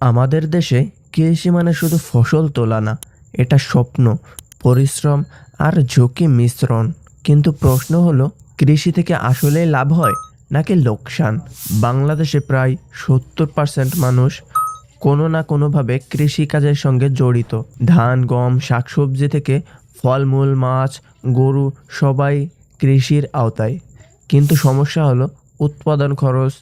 আমাদের দেশে কৃষি মানে শুধু ফসল তোলা না, এটা স্বপ্ন, পরিশ্রম আর ঝুঁকি মিশ্রণ। কিন্তু প্রশ্ন হলো, কৃষি থেকে আসলেই লাভ হয় নাকি লোকসান? বাংলাদেশে প্রায় সত্তর পার্সেন্ট মানুষ কোনো না কোনোভাবে কৃষিকাজের সঙ্গে জড়িত। ধান, গম, শাকসবজি থেকে ফলমূল, মাছ, গরু সবাই কৃষির আওতায়। কিন্তু সমস্যা হলো, উৎপাদন খরচ,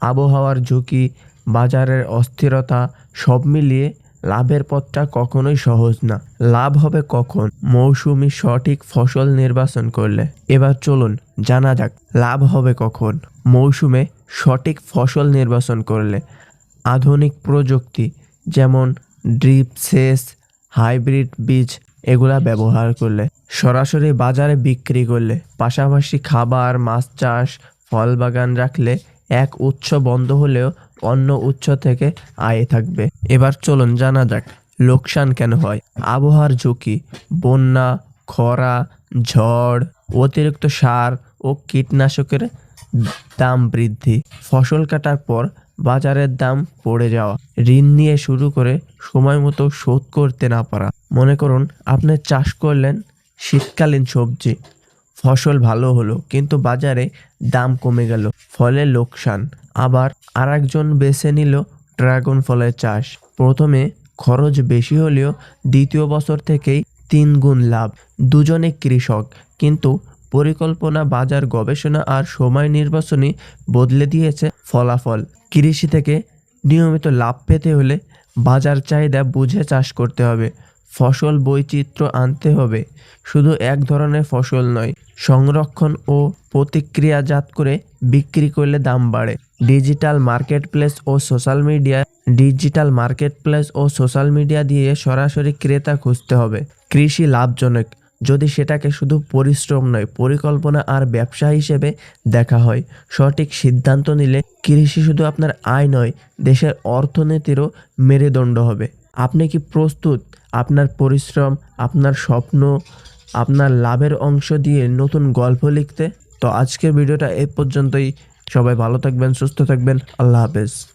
আবহাওয়ার ঝুঁকি বাজারের অস্থিরতা সব মিলিয়ে লাভের পথটা কখনোই সহজ না। লাভ হবে কখন? মৌসুমি সঠিক ফসল নির্বাচন করলে। এবার চলুন, জানা যাক, লাভ হবে কখন? মৌসুমে সঠিক ফসল নির্বাচন করলে আধুনিক প্রযুক্তি যেমন ড্রিপ সেচ, হাইব্রিড বীজ এগুলা ব্যবহার করলে, সরাসরি বাজারে বিক্রি করলে, পাশাপাশি খাবার, মাছ চাষ, ফল বাগান রাখলে এক উৎস বন্ধ হলেও অন্য উৎস থেকে আয় থাকবে। এবার চলুন জানা যাক, লোকসান কেন হয়? আবহাওয়ার ঝুঁকি, বন্যা, খরা, ঝড়, অতিরিক্ত সার ও কীটনাশকের দাম বৃদ্ধি, ফসল কাটার পর বাজারের দাম পড়ে যাওয়া, ঋণ নিয়ে শুরু করে সময় মতো শোধ করতে না পারা। মনে করুন, আপনি চাষ করলেন শীতকালীন সবজি ফসল ভালো হলো, কিন্তু বাজারে দাম কমে গেল, ফলে লোকসান। আবার আর একজন বেছে নিল ড্রাগন ফলের চাষ। প্রথমে খরচ বেশি হলেও দ্বিতীয় বছর থেকেই তিন গুণ লাভ। দুজনে কৃষক, কিন্তু পরিকল্পনা, বাজার, গবেষণা আর সময় নির্বাচনী বদলে দিয়েছে ফলাফল। কৃষি থেকে নিয়মিত লাভ পেতে হলে বাজার চাহিদা বুঝে চাষ করতে হবে। ফসল বৈচিত্র্য আনতে হবে। শুধু এক ধরনের ফসল নয়, সংরক্ষণ ও প্রতিক্রিয়াজাত করে বিক্রি করলে দাম বাড়ে। ডিজিটাল মার্কেট প্লেস ও social media, digital market place ও সোশ্যাল মিডিয়া দিয়ে সরাসরি ক্রেতা খুঁজতে হবে। কৃষি লাভজনক, যদি সেটাকে শুধু পরিশ্রম নয়, পরিকল্পনা আর ব্যবসা হিসেবে দেখা হয়। সঠিক সিদ্ধান্ত নিলে কৃষি শুধু আপনার আয় নয়, দেশের অর্থনীতিরও মেরুদণ্ড হবে। আপনি কি প্রস্তুত আপনার পরিশ্রম, আপনার স্বপ্ন, আপনার লাভের অংশ দিয়ে নতুন গল্প লিখতে। তো আজকের ভিডিওটা এ পর্যন্তই। সবাই ভালো থাকবেন, সুস্থ থাকবেন। আল্লাহ হাফেজ।